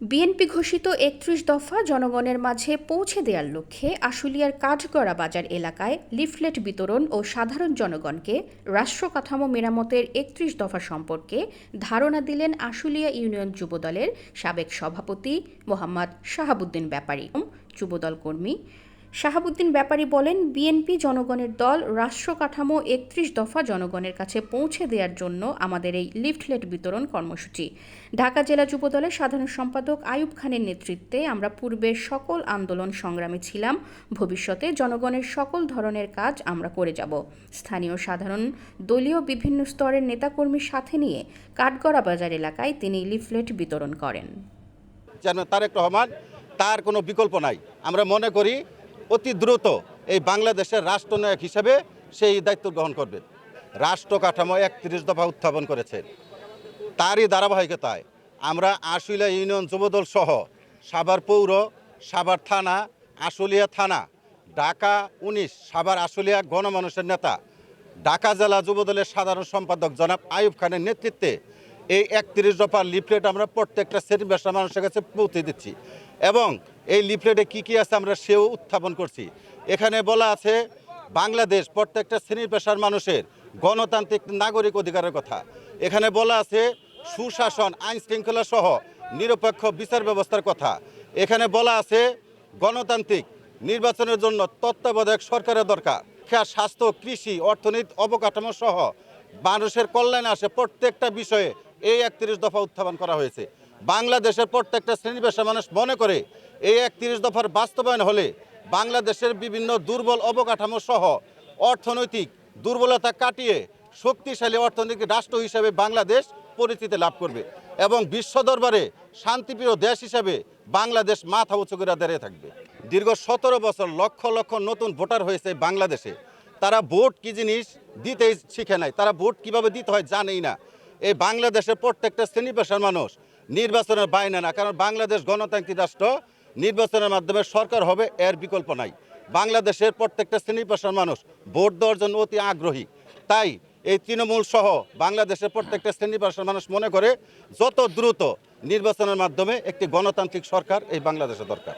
BNP ঘোষিত একত্রিশ দফা জনগণের মাঝে পৌঁছে দেওয়ার লক্ষ্যে আশুলিয়ার কাঠগড়া বাজার এলাকায় লিফলেট বিতরণ ও সাধারণ জনগণকে রাষ্ট্রকাঠামো মেরামতের একত্রিশ দফা সম্পর্কে ধারণা দিলেন আশুলিয়া ইউনিয়ন যুবদলের সাবেক সভাপতি মোহাম্মদ শাহাবুদ্দিন ব্যাপারী। যুবদল কর্মী শাহাবুদ্দিন ব্যাপারী বলেন, বিএনপি জনগণের দল রাষ্ট্র কাঠামো একত্রিশ দফা জনগণের কাছে পৌঁছে দেওয়ার জন্য আমাদের এই লিফলেট বিতরণ কর্মসূচি। ঢাকা জেলা যুবদলের সাধারণ সম্পাদক আয়ুব খানের নেতৃত্বে আমরা পূর্বের সকল আন্দোলন সংগ্রামে ছিলাম, ভবিষ্যতে জনগণের সকল ধরনের কাজ আমরা করে যাব। স্থানীয় সাধারণ দলীয় বিভিন্ন স্তরের নেতাকর্মীর সাথে নিয়ে কাঠগড়া বাজার এলাকায় তিনি লিফলেট বিতরণ করেন। যেন তারেক রহমান, তার কোনো বিকল্প নাই। আমরা মনে করি অতি দ্রুত এই বাংলাদেশের রাষ্ট্রনায়ক হিসেবে সেই দায়িত্ব গ্রহণ করবে। রাষ্ট্র কাঠামো একত্রিশ দফা উত্থাপন করেছেন তারই ধারাবাহিকতায় আমরা আশুলিয়া ইউনিয়ন যুবদল সহ সাভার পৌর, সাভার থানা, আশুলিয়া থানা, ঢাকা উনিশ, সাভার আশুলিয়া গণমানুষের নেতা, ঢাকা জেলা যুবদলের সাধারণ সম্পাদক জনাব আইয়ুব খানের নেতৃত্বে এই একত্রিশ দফার লিফলেট আমরা প্রত্যেকটা শ্রেণি পেশার মানুষের কাছে পৌঁছে দিচ্ছি। এবং এই লিফলেটে কি কি আছে আমরা সেও উত্থাপন করছি। এখানে বলা আছে, বাংলাদেশ প্রত্যেকটা শ্রেণি পেশার মানুষের গণতান্ত্রিক নাগরিক অধিকারের কথা। এখানে বলা আছে, সুশাসন আইন শৃঙ্খলা সহ নিরপেক্ষ বিচার ব্যবস্থার কথা। এখানে বলা আছে, গণতান্ত্রিক নির্বাচনের জন্য তত্ত্বাবধায়ক সরকারের দরকার। শিক্ষা স্বাস্থ্য, কৃষি, অর্থনীতি, অবকাঠামো সহ মানুষের কল্যাণে আসে প্রত্যেকটা বিষয়ে এই একত্রিশ দফা উত্থাপন করা হয়েছে। বাংলাদেশের প্রত্যেকটা শ্রেণি পেশা মানুষ মনে করে এই একত্রিশ দফার বাস্তবায়ন হলে বাংলাদেশের বিভিন্ন দুর্বল অবকাঠামো সহ অর্থনৈতিক দুর্বলতা কাটিয়ে শক্তিশালী অর্থনৈতিক রাষ্ট্র হিসেবে বাংলাদেশ পরিচিতি লাভ করবে এবং বিশ্ব দরবারে শান্তিপ্রিয় দেশ হিসেবে বাংলাদেশ মাথা উঁচু করে দাঁড়িয়ে থাকবে। দীর্ঘ সতেরো বছর লক্ষ লক্ষ নতুন ভোটার হয়েছে বাংলাদেশে। তারা ভোট কি জিনিস দিতেই শিখে নাই। তারা ভোট কীভাবে দিতে হয় জানেই না। এই বাংলাদেশের প্রত্যেকটা শ্রেণি পেশার মানুষ নির্বাচনের বাইরে না, কারণ বাংলাদেশ গণতান্ত্রিক রাষ্ট্র, নির্বাচনের মাধ্যমে সরকার হবে এর বিকল্প নাই। বাংলাদেশের প্রত্যেকটা শ্রেণি পেশার মানুষ ভোট দেওয়ার জন্য অতি আগ্রহী। তাই এই তৃণমূল সহ বাংলাদেশের প্রত্যেকটা শ্রেণি পেশার মানুষ মনে করে, যত দ্রুত নির্বাচনের মাধ্যমে একটি গণতান্ত্রিক সরকার এই বাংলাদেশে দরকার।